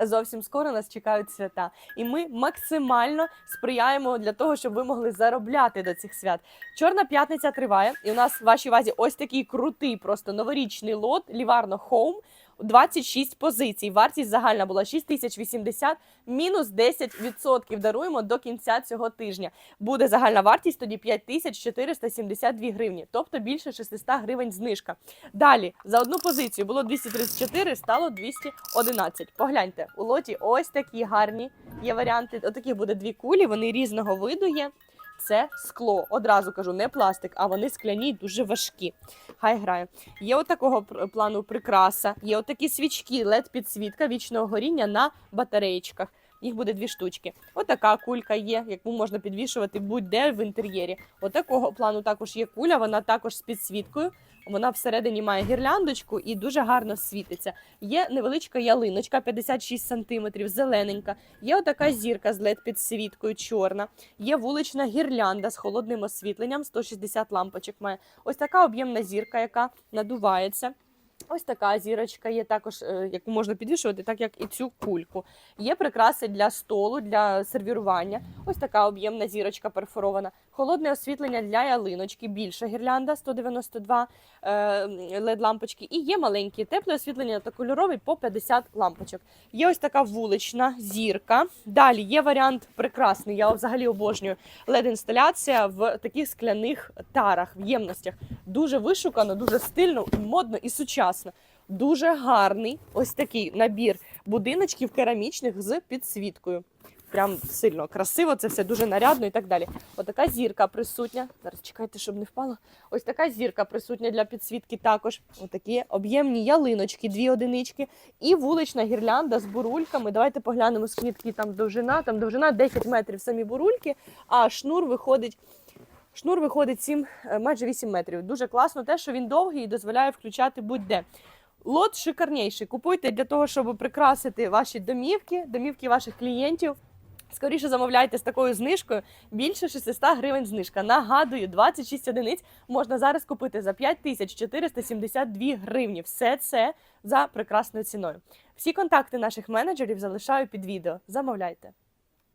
Зовсім скоро нас чекають свята, і ми максимально сприяємо для того, щоб ви могли заробляти до цих свят. Чорна п'ятниця триває, і у нас в вашій увазі ось такий крутий, просто новорічний лот Ліварно Хоум. 26 позицій. Вартість загальна була 6080, мінус 10% даруємо до кінця цього тижня. Буде загальна вартість тоді 5472 гривні, тобто більше 600 гривень знижка. Далі за одну позицію було 234, стало 211. Погляньте, у лоті ось такі гарні є варіанти. Отакі буде дві кулі, вони різного виду є. Це скло. Одразу кажу, не пластик, а вони скляні, дуже важкі. Хай грає. Є отакого пр- плану прикраса, є отакі свічки, led підсвітка вічного горіння на батареєчках. Їх буде дві штучки. Отака кулька є, яку можна підвішувати будь-де в інтер'єрі. Отакого плану також є куля, вона також з підсвіткою. Вона всередині має гірляндочку і дуже гарно світиться. Є невеличка ялиночка 56 см, зелененька. Є отака зірка з led підсвіткою, чорна. Є вулична гірлянда з холодним освітленням, 160 лампочок має. Ось така об'ємна зірка, яка надувається. Ось така зірочка є також, е, яку можна підвішувати, так як і цю кульку. Є прикраси для столу, для сервірування. Ось така об'ємна зірочка перфорована. Холодне освітлення для ялиночки, більша гірлянда 192 led лампочки. І є маленькі тепле освітлення та кольоровий по 50 лампочок. Є ось така вулична зірка. Далі є варіант прекрасний. Я взагалі обожнюю LED-інсталяція в таких скляних тарах, в ємностях. Дуже вишукано, дуже стильно, модно і сучасно. Дуже гарний ось такий набір будиночків керамічних з підсвіткою. Прям сильно красиво, це все дуже нарядно і так далі. Отака зірка присутня. Зараз чекайте, щоб не впало. Ось така зірка присутня для підсвітки також. Отакі об'ємні ялиночки, дві одинички. І вулична гірлянда з бурульками. Давайте поглянемо, скільки там довжина. Там довжина 10 метрів самі бурульки, а шнур виходить. Шнур виходить 7, е, майже 8 метрів. Дуже класно те, що він довгий і дозволяє включати будь-де. Лот шикарніший. Купуйте для того, щоб прикрасити ваші домівки, домівки ваших клієнтів. Скоріше замовляйте з такою знижкою. Більше 600 гривень знижка. Нагадую, 26 одиниць можна зараз купити за 5472 гривні. Все це за прекрасною ціною. Всі контакти наших менеджерів залишаю під відео. Замовляйте.